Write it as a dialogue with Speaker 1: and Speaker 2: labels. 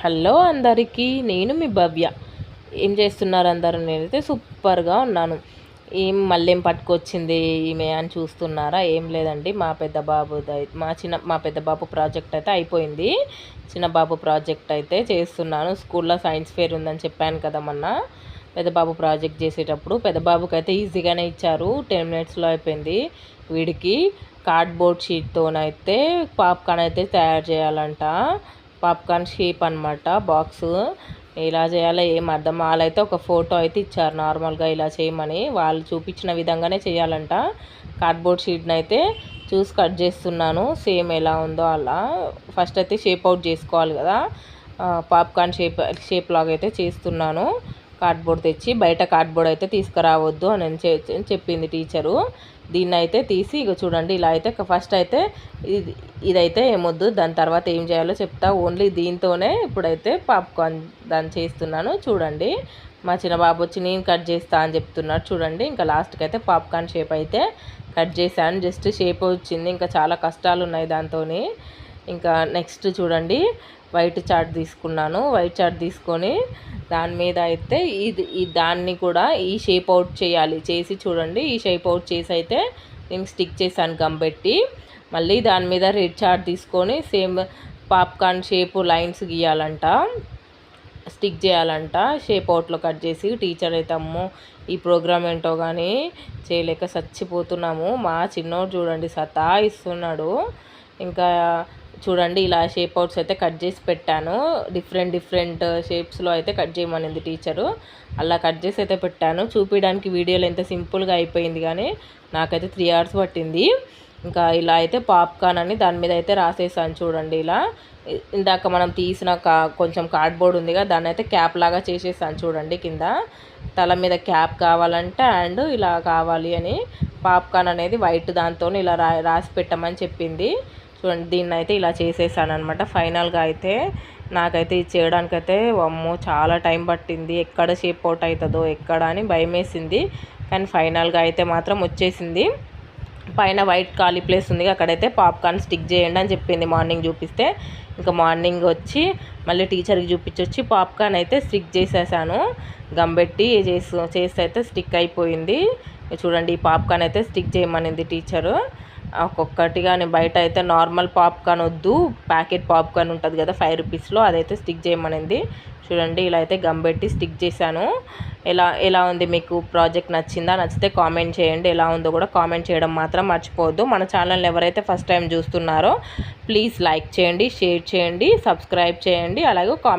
Speaker 1: Hello అందరికీ నేను మీ భవ్య. ఏం చేస్తున్నారు అందరూ? నేనైతే సూపర్గా ఉన్నాను. ఏం మళ్ళీ ఏం పట్టుకొచ్చింది ఈమె అని చూస్తున్నారా? ఏం లేదండి. మా పెద్ద బాబు మా చిన్న మా పెద్ద బాబు ప్రాజెక్ట్ అయితే అయిపోయింది. చిన్న బాబు ప్రాజెక్ట్ అయితే చేస్తున్నాను. స్కూల్లో సైన్స్ ఫేర్ ఉందని చెప్పాను కదా మొన్న. పెద్ద బాబు ప్రాజెక్ట్ చేసేటప్పుడు పెద్ద బాబుకి అయితే ఈజీగానే ఇచ్చారు. టెన్ మినిట్స్లో అయిపోయింది వీడికి. కార్డ్బోర్డ్ షీట్తోనైతే పాప్కార్న్ అయితే తయారు చేయాలంట. పాప్కార్న్ షేప్ అనమాట బాక్స్. ఎలా చేయాలో ఏం అర్థం వాళ్ళైతే ఒక ఫోటో అయితే ఇచ్చారు నార్మల్గా ఇలా చేయమని. వాళ్ళు చూపించిన విధంగానే చేయాలంట. కార్డ్బోర్డ్ షీట్ని అయితే చూసి కట్ చేస్తున్నాను సేమ్ ఎలా ఉందో అలా. ఫస్ట్ అయితే షేప్ అవుట్ చేసుకోవాలి కదా. పాప్కార్న్ షేప్ షేప్ లాగా అయితే చేస్తున్నాను. కార్డ్బోర్డ్ తెచ్చి బయట కార్డ్బోర్డ్ అయితే తీసుకురావద్దు అని చెప్పింది టీచరు. దీన్ని అయితే తీసి ఇక చూడండి ఇలా అయితే ఫస్ట్ అయితే ఇది ఇదైతే ఏమొద్దు దాని తర్వాత ఏం చేయాలో చెప్తా. ఓన్లీ దీంతోనే ఇప్పుడైతే పాప్కార్న్ దాన్ని చేస్తున్నాను. చూడండి మా చిన్న బాబు వచ్చి నేను కట్ చేస్తా అని చెప్తున్నాడు చూడండి. ఇంకా లాస్ట్కి అయితే పాప్కార్న్ షేప్ అయితే కట్ చేశాను. జస్ట్ షేప్ వచ్చింది. ఇంకా చాలా కష్టాలు ఉన్నాయి దాంతో ఇంకా నెక్స్ట్ చూడండి వైట్ చార్ట్ తీసుకున్నాను. వైట్ చార్ట్ తీసుకొని దాని మీద అయితే ఇది ఈ దాన్ని కూడా ఈ షేప్ అవుట్ చేయాలి. చేసి చూడండి ఈ షేప్ అవుట్ చేసి అయితే నేను స్టిక్ చేశాను గమ్ పెట్టి. మళ్ళీ దాని మీద రెడ్ చార్ట్ తీసుకొని సేమ్ పాప్కార్న్ షేప్ లైన్స్ గీయాలంట. స్టిక్ చేయాలంట. షేప్ అవుట్లో కట్ చేసి టీచర్ అయితే అమ్మో ఈ ప్రోగ్రామ్ ఏంటో కానీ చేయలేక చచ్చిపోతున్నాము. మా చిన్నోడు చూడండి సతా ఇస్తున్నాడు ఇంకా చూడండి ఇలా షేప్ అవుట్స్ అయితే కట్ చేసి పెట్టాను. డిఫరెంట్ డిఫరెంట్ షేప్స్లో అయితే కట్ చేయమనింది టీచరు అలా కట్ చేసి అయితే పెట్టాను. చూపించడానికి వీడియోలో ఎంత సింపుల్గా అయిపోయింది కానీ నాకైతే త్రీ అవర్స్ పట్టింది. ఇంకా ఇలా అయితే పాప్కార్న్ అని దాని మీద అయితే రాసేసాను చూడండి ఇలా. ఇందాక మనం తీసిన కా కొంచెం కార్డ్బోర్డ్ ఉందిగా దాన్ని అయితే క్యాప్ లాగా చేసేసాను చూడండి కింద. తల మీద క్యాప్ కావాలంటే అండ్ ఇలా కావాలి అని. పాప్కార్న్ అనేది వైట్ దాంతో ఇలా రా రాసి పెట్టమని చెప్పింది. చూడండి దీన్ని అయితే ఇలా చేసేసాను అనమాట ఫైనల్గా అయితే నాకైతే ఇది చేయడానికైతే అమ్మో చాలా టైం పట్టింది. ఎక్కడ షేప్ అవుట్ అవుతుందో ఎక్కడ అని భయం వేసింది కానీ ఫైనల్గా అయితే మాత్రం వచ్చేసింది. పైన వైట్ ఖాళీ ప్లేస్ ఉంది. అక్కడైతే పాప్కార్న్ స్టిక్ చేయండి అని చెప్పింది మార్నింగ్ చూపిస్తే. ఇంకా మార్నింగ్ వచ్చి మళ్ళీ టీచర్కి చూపించొచ్చి పాప్కార్న్ అయితే స్టిక్ చేసేసాను. గంబెట్టి చేసి చేస్తే అయితే స్టిక్ అయిపోయింది. చూడండి ఈ పాప్కార్న్ అయితే స్టిక్ చేయమనింది టీచరు. ఒక్కొక్కటిగాని బయట అయితే నార్మల్ పాప్కార్న్ వద్దు ప్యాకెట్ పాప్కార్న్ ఉంటుంది కదా ఫైవ్ రూపీస్లో అదైతే స్టిక్ చేయమనింది. చూడండి ఇలా అయితే గమ్ పెట్టి స్టిక్ చేశాను. ఎలా ఎలా ఉంది మీకు ప్రాజెక్ట్ నచ్చిందా? నచ్చితే కామెంట్ చేయండి. ఎలా ఉందో కూడా కామెంట్ చేయడం మాత్రం మర్చిపోవద్దు. మన ఛానల్ ఎవరైతే ఫస్ట్ టైం చూస్తున్నారో ప్లీజ్ లైక్ చేయండి షేర్ చేయండి సబ్స్క్రైబ్ చేయండి అలాగే కామెంట్